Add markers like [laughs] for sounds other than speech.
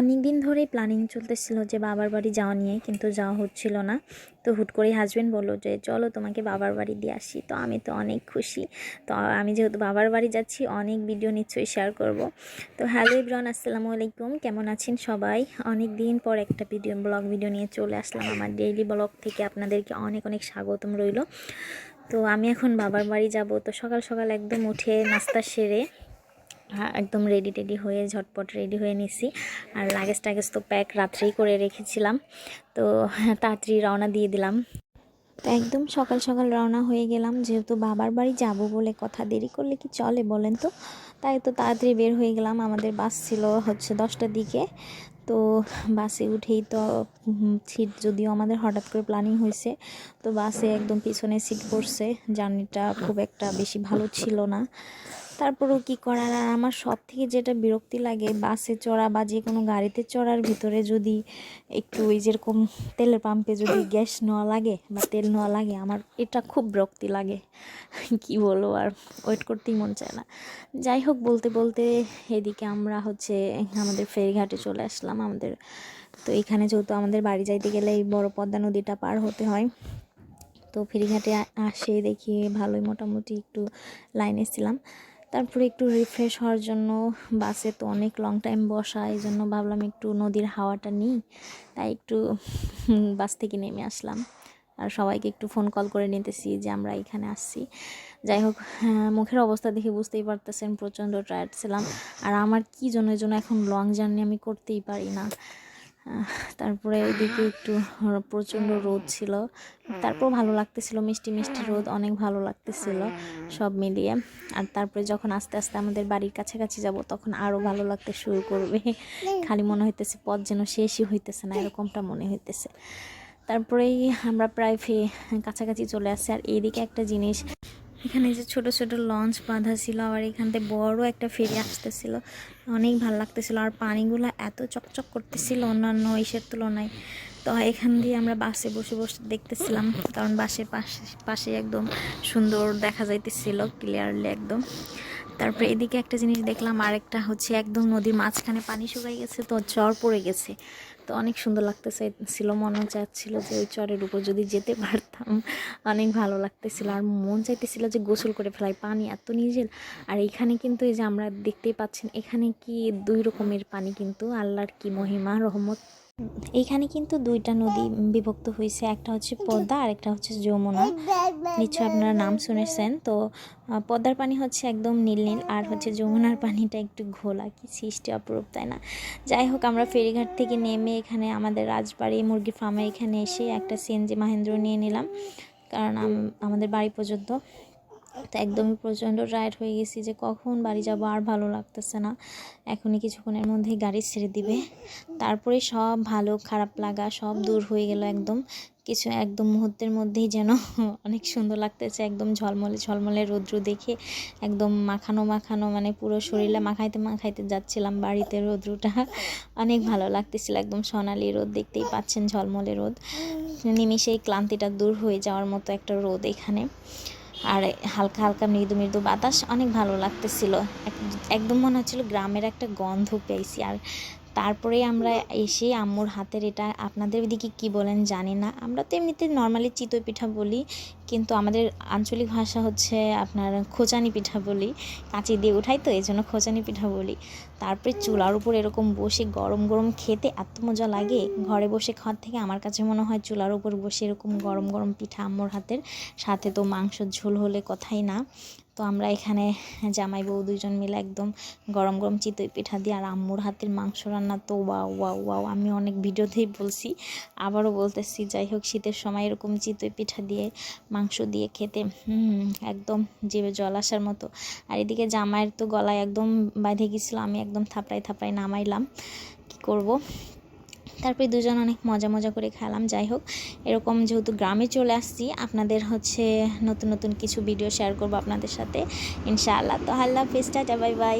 অনেক দিন ধরেই প্ল্যানিং চলতেছিল যে বাবার বাড়ি যাওয়া নিয়ে, কিন্তু যাওয়া হচ্ছিল না। তো হুট করেই হাজব্যান্ড বলল যে, চলো তোমাকে বাবার বাড়ি দিয়ে আসি। তো আমি তো অনেক খুশি। তো আমি যেহেতু বাবার বাড়ি যাচ্ছি, অনেক ভিডিও নিশ্চয়ই শেয়ার করব। তো হ্যালো ইব্রান আসসালামু আলাইকুম। কেমন আছেন সবাই? অনেক দিন পর একটা ভিডিও ব্লগ ভিডিও নিয়ে চলে আসলাম। আমার ডেইলি ব্লগ থেকে আপনাদেরকে অনেক অনেক স্বাগতম রইল। তো আমি এখন বাবার বাড়ি যাব। তো সকাল সকাল একদম উঠে নাস্তা সেরে একদম রেডি টেডি হয়ে, ঝটপট রেডি হয়ে নিছি। আর লাগেজ টাগেজ তো প্যাক রাত্রেই করে রেখেছিলাম। তো [laughs] তাড়াতাড়ি রওনা দিয়ে দিলাম। তো একদম সকাল সকাল রওনা হয়ে গেলাম। যেহেতু বাবার বাড়ি যাব বলে কথা দেরি করলে কি চলে বলেন তো? তাই তো তাড়াতাড়ি বের হয়ে গেলাম। আমাদের বাস ছিল হচ্ছে দশটার দিকে। তো বাসে উঠেই তো সিট যদিও আমাদের হঠাৎ করে প্ল্যানিং হয়েছে, তো বাসে একদম পিছনে সিট পড়ছে। জার্নিটা খুব একটা বেশি ভালো ছিল না। তারপরেও কি করার? আর আমার সব থেকে যেটা বিরক্তি লাগে, বাসে চড়া বা যে কোনো গাড়িতে চড়ার ভিতরে যদি একটু ওই যেরকম তেলের পাম্পে যদি গ্যাস নেওয়া লাগে বা তেল নেওয়া লাগে, আমার এটা খুব বিরক্তি লাগে। কি বলব আর ওয়েট করতেই মন চায় না। যাই হোক, বলতে বলতে এদিকে আমরা হচ্ছে আমাদের ফেরিঘাটে চলে আসলাম। আমাদের তো এখানে যেহেতু আমাদের বাড়ি যাইতে গেলে এই বড় পদ্মা নদীটা পার হতে হয়। তো ফেরিঘাটে আসে দেখি ভালোই মোটামুটি একটু লাইনে ছিলাম। তারপরে একটু রিফ্রেশ হওয়ার জন্য বাসে তো অনেক লং টাইম বসা এই জন্য ভাবলাম একটু নদীর হাওয়াটা নিই। তাই একটু বাস থেকে নেমে আসলাম। আর সবাইকে একটু ফোন কল করে নিতেছি যে আমরা এখানে আসছি। যাই হোক হ্যাঁ, মুখের অবস্থা দেখে বুঝতেই পারতেছেন প্রচণ্ড টায়ার্ড ছিলাম। আর আমার কী জন্য জন্য এখন লং জার্নি আমি করতেই পারি না। তারপরে ওইদিকে একটু প্রচণ্ড রোদ ছিল। তারপর ভালো লাগতেছিল, মিষ্টি মিষ্টি রোদ অনেক ভালো লাগতেছিল সব মিলিয়ে। আর তারপরে যখন আস্তে আস্তে আমাদের বাড়ির কাছাকাছি যাব, তখন আরও ভালো লাগতে শুরু করবে। খালি মনে হইতেছে পথ যেন শেষই হইতেছে না, এরকমটা মনে হইতেছে। তারপরেই আমরা প্রায় ফে কাছাকাছি চলে আসছি। আর এইদিকে একটা জিনিস এখানে যে ছোট ছোট লঞ্চ বাঁধা ছিল, আবার এখানতে বড় একটা ফেরি আসতেছিল। অনেক ভালো লাগতেছিল। আর পানিগুলো এত চকচক করতেছিল অন্যান্য ইসের তুলনায়। তো এখান দিয়ে আমরা বাসে বসে বসে দেখতেছিলাম, কারণ বাসের পাশে পাশে একদম সুন্দর দেখা যাইতেছিল ক্লিয়ারলি একদম। তারপরে এদিকে একটা জিনিস দেখলাম, আরেকটা হচ্ছে একদম নদীর মাঝখানে পানি শুকাই গেছে, তো চর পড়ে গেছে। তো অনেক সুন্দর লাগতেছে, ছিল মনে চাচ্ছিল যে ওই চরের উপর যদি যেতে পারতাম, অনেক ভালো লাগতেছিল। আর মন চাইতেছিল যে গোসল করে ফেলাই, পানি এত নিজের আর এখানে কিন্তু এই যে আমরা দেখতেই পাচ্ছেন, এখানে কি দুই রকমের পানি কিন্তু, আল্লাহর কি মহিমা, রহমত। এইখানে কিন্তু দুইটা নদী বিভক্ত হয়েছে। একটা হচ্ছে পদ্মা আর একটা হচ্ছে যমুনা। নিশ্চয় আপনারা নাম শুনেছেন। তো পদ্মার পানি হচ্ছে একদম নীল নীল, আর হচ্ছে যমুনার পানিটা একটু ঘোলা। কি সৃষ্টি অপরূপ, তাই না? যাই হোক, আমরা ফেরিঘাট থেকে নেমে এখানে আমাদের রাজবাড়ি, মুরগি ফার্মে এখানে এসে একটা সিএনজি মাহেন্দ্র নিয়ে নিলাম। কারণ আমাদের বাড়ি পর্যন্ত তো একদমই প্রচণ্ড টায়ার্ড হয়ে গেছি যে কখন বাড়ি যাব আর ভালো লাগতেছে না। এখনই কিছুক্ষণের মধ্যেই গাড়ি ছেড়ে দিবে। তারপরে সব ভালো, খারাপ লাগা সব দূর হয়ে গেল একদম। কিছু একদম মুহূর্তের মধ্যেই যেন [laughs] অনেক সুন্দর লাগতেছে, একদম ঝলমলে ঝলমলে রৌদ্র দেখে একদম মাখানো মাখানো মানে পুরো শরীরে মাখাইতে মাখাইতে যাচ্ছিলাম বাড়িতে রৌদ্রটা। অনেক ভালো লাগতেছিল একদম সোনালি রোদ, দেখতেই পাচ্ছেন ঝলমলে রোদ। নিমিশেই ক্লান্তিটা দূর হয়ে যাওয়ার মতো একটা রোদ এখানে। আর হালকা হালকা মৃদু মৃদু বাতাস অনেক ভালো লাগতেছিল। একদম মনে হচ্ছিল গ্রামের একটা গন্ধ পেয়েছি। আর তারপরে আমরা এসে আম্মুর হাতের এটা, আপনাদের দিকে কি বলেন জানি না। আমরা তো এমনিতে নর্মালি চিতই পিঠা বলি, কিন্তু আমাদের আঞ্চলিক ভাষা হচ্ছে আপনার খোঁচানি পিঠা বলি, কাঁচি দিয়ে উঠাই তো এই জন্য খোঁচানি পিঠা বলি। তারপরে চুলার উপর এরকম বসে গরম গরম খেতে এত মজা লাগে, ঘরে বসে খাওয়ার থেকে আমার কাছে মনে হয় চুলার উপর বসে এরকম গরম গরম পিঠা আম্মুর হাতের, সাথে তো মাংসর ঝোল হলে কথাই না। তো আমরা এখানে জামাই বউ দুজন মিলে একদম গরম গরম চিতই পিঠা দিয়ে আর আম্মুর হাতের মাংস রান্না তো ওয়াও ওয়াও ওয়াও। আমি অনেক ভিডিওতেই বলছি, আবারও বলতেছি, যাই হোক, শীতের সময় এরকম চিতই পিঠা দিয়ে, মাংস দিয়ে খেতে একদম জিভে জল আসার মতো। আর এদিকে জামাইয়ের তো গলায় একদম বাঁধে গেছিল, আমি একদম থাপড়াই থাপড়াই নামাইলাম। কি করব? তারপরে দুজন অনেক মজা মজা করে খেলাম, যাই হোক। এরকম যেহেতু গ্রামে চলে আসছি, আপনাদের হচ্ছে নতুন নতুন কিছু ভিডিও শেয়ার করব আপনাদের সাথে, ইনশাআল্লাহ। তো আল্লাহ ফেস্টা বাই বাই।